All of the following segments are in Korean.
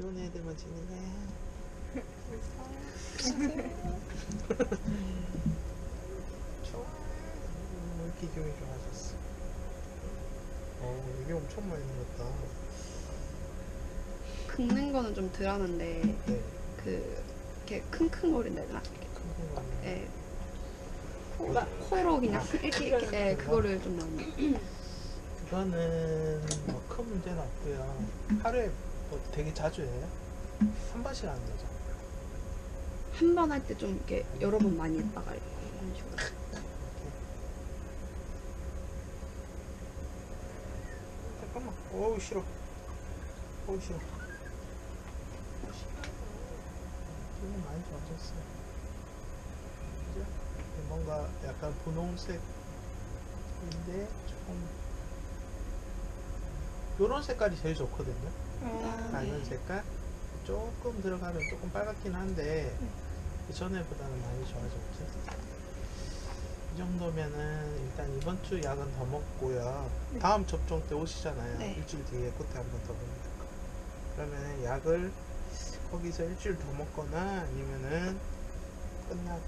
귀여운 애들만 거야. 좋아. 음, 왜 이렇게 기분이 좋아졌어? 어, 이게 엄청 많이 늘었다. 긁는 거는 좀 덜하는데 네, 그 이렇게 킁킁거린다 해야 되나? 거. 예. 코, 코로 그냥 이렇게 이렇게 예, 그거를 좀 많이 그거는 뭐 큰 문제는 없고요. 하루에 뭐 되게 자주 해요? 한 번씩 하는 거죠. 한 번 할 때 좀 이렇게 여러 번 많이 했다가 이런 식으로 잠깐만. 어우 싫어. 어우 싫어. 기분 많이 좋아졌어. 그죠? 뭔가 약간 분홍색인데 조금 요런 색깔이 제일 좋거든요. 아, 밝은 네. 색깔. 조금 들어가면 조금 빨갛긴 한데 그 전에보다는 많이 좋아졌죠. 이 정도면은 일단 이번 주 약은 더 먹고요. 다음 접종 때 오시잖아요. 네. 일주일 뒤에 그때 한 번 더 먹는 거. 그러면 약을 거기서 일주일 더 먹거나 아니면은 끝나고.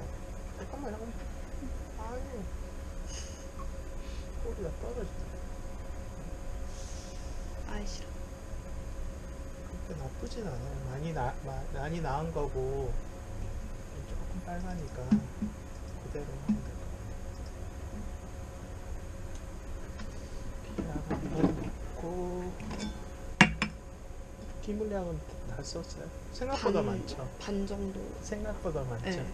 잠깐만 잠깐만. 아유. 꼬리가 떨어진다. 아이 싫어 그렇게 나쁘진 않아요. 많이 나 마- 많이 나은 거고 조금 빨가니까 그대로 하면 될것 같아요. 넣고 기물약은 다 썼어요. 생각보다 반- 많죠. 반 정도 생각보다 많죠. 네.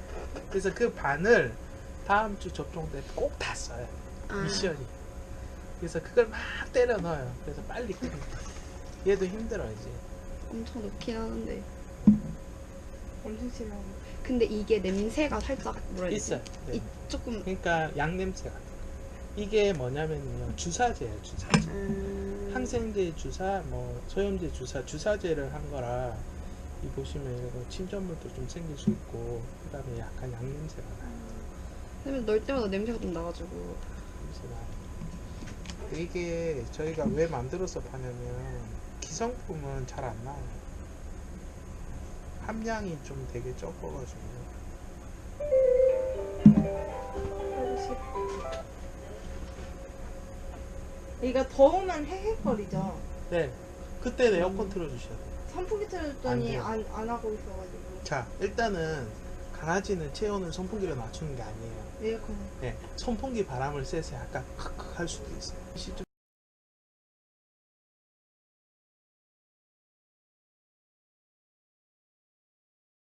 그래서 그 반을 다음 주 접종 때 꼭 다 써요. 아, 미션이. 그래서 그걸 막 때려 넣어요. 그래서 빨리 끝내. 얘도 힘들어 이제. 엄청 높긴 하는데 엄청 심하고. 근데 이게 냄새가 살짝 뭐라 해야 되지? 있어요. 네. 이 조금 그러니까 약 냄새 같은 거. 이게 뭐냐면요 주사제예요 주사제. 음, 항생제 주사, 뭐 소염제 주사, 주사제를 한 거라 이 보시면 이거 침전물도 좀 생길 수 있고 그다음에 약간 약 냄새가 나요. 그러면 넣을 때마다 냄새가 좀 나가지고 냄새 나요. 이게 저희가 왜 만들어서 파냐면 기성품은 잘 안 나와요. 함량이 좀 되게 적어가지고 얘가 더우면 헤헤거리죠. 네 그때 에어컨 틀어주셔야 돼요. 선풍기 안 틀어줬더니 돼요. 안, 안 하고 있어가지고. 자 일단은 강아지는 체온을 선풍기로 낮추는 게 아니에요. 에어컨. 네, 선풍기 바람을 쐬서 약간 크크 할 수도 있어요.